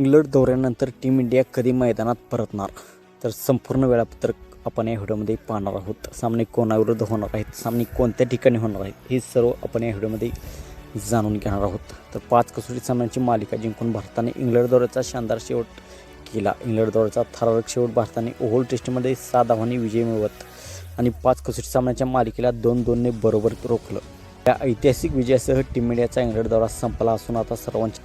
England दौऱ्यानंतर team India कधी मैदानात परतणार? तर संपूर्ण वेळापत्रक आपण या व्हिडिओमध्ये पाहणार आहोत. सामने कोणाविरुद्ध होणार आहेत? सामने कोणत्या ठिकाणी होणार आहेत? हे सर्व आपण या व्हिडिओमध्ये जाणून घेणार आहोत. तर पाच कसोटी सामन्यांची मालिका जिंकून भारताने इंग्लंड दौऱ्याचा शानदार शेवट केला. इंग्लंड दौऱ्याचा थरारक शेवट भारताने ओव्हल टेस्टमध्ये सहा धावांनी विजय मिळवत आणि पाच कसोटी सामन्याच्या मालिकेला दोन दोनने बरोबर रोखलं. या ऐतिहासिक विजयासह टीम इंडियाचा इंग्लंड दौरा संपला असून आता सर्वांची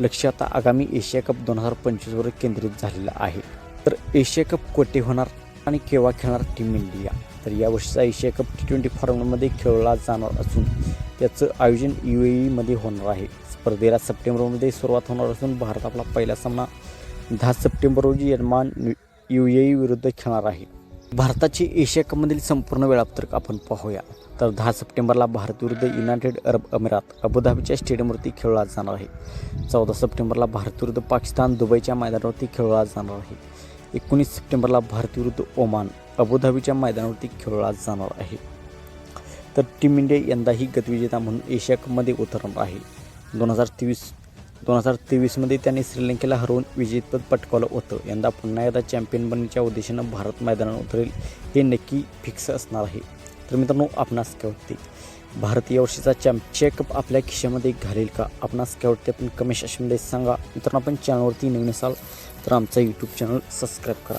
लक्ष आता आगामी एशिया कप दोन हजार पंचवीसवर केंद्रित झालेलं आहे. तर एशिया कप कोठे होणार आणि केव्हा खेळणार टीम इंडिया? तर यावर्षीचा एशिया कप टी ट्वेंटी फॉर्मॅटमध्ये खेळला जाणार असून त्याचं आयोजन यू मध्ये होणार आहे. स्पर्धेला सप्टेंबरमध्ये सुरुवात होणार असून भारत आपला पहिला सामना दहा सप्टेंबर रोजी यजमान यू ए विरुद्ध खेळणार आहे. भारताची एशिया कपमधील संपूर्ण वेळापत्रक आपण पाहूया. तर दहा सप्टेंबरला भारत विरुद्ध युनायटेड अरब अमिरात अबुधाबीच्या स्टेडियमवरती खेळला जाणार आहे. चौदा सप्टेंबरला भारत विरुद्ध पाकिस्तान दुबईच्या मैदानावरती खेळला जाणार आहे. एकोणीस सप्टेंबरला भारत विरुद्ध ओमान अबुधाबीच्या मैदानावरती खेळला जाणार आहे. तर टीम इंडिया यंदाही गतविजेता म्हणून एशिया कपमध्ये उतरणार आहे. दोन हजार तेवीस दोन हजार तेवीसमध्ये त्यांनी श्रीलंकेला हरवून विजेतेपद पटकावलं होतं. यंदा पुन्हा एकदा चॅम्पियन बनण्याच्या उद्देशानं भारत मैदानावर उतरेल हे नक्की फिक्स असणार आहे. तर मित्रांनो आपणास काय वाटते? भारत यावर्षीचा चॅम्पियन चेकअप आपल्या खिशामध्ये घालेल का? आपणास काय वाटते? आपण कमेंट सेक्शनमध्ये सांगा. मित्रांनो आपण चॅनलवरती नवीन असाल तर आमचा यूट्यूब चॅनल सबस्क्राईब करा.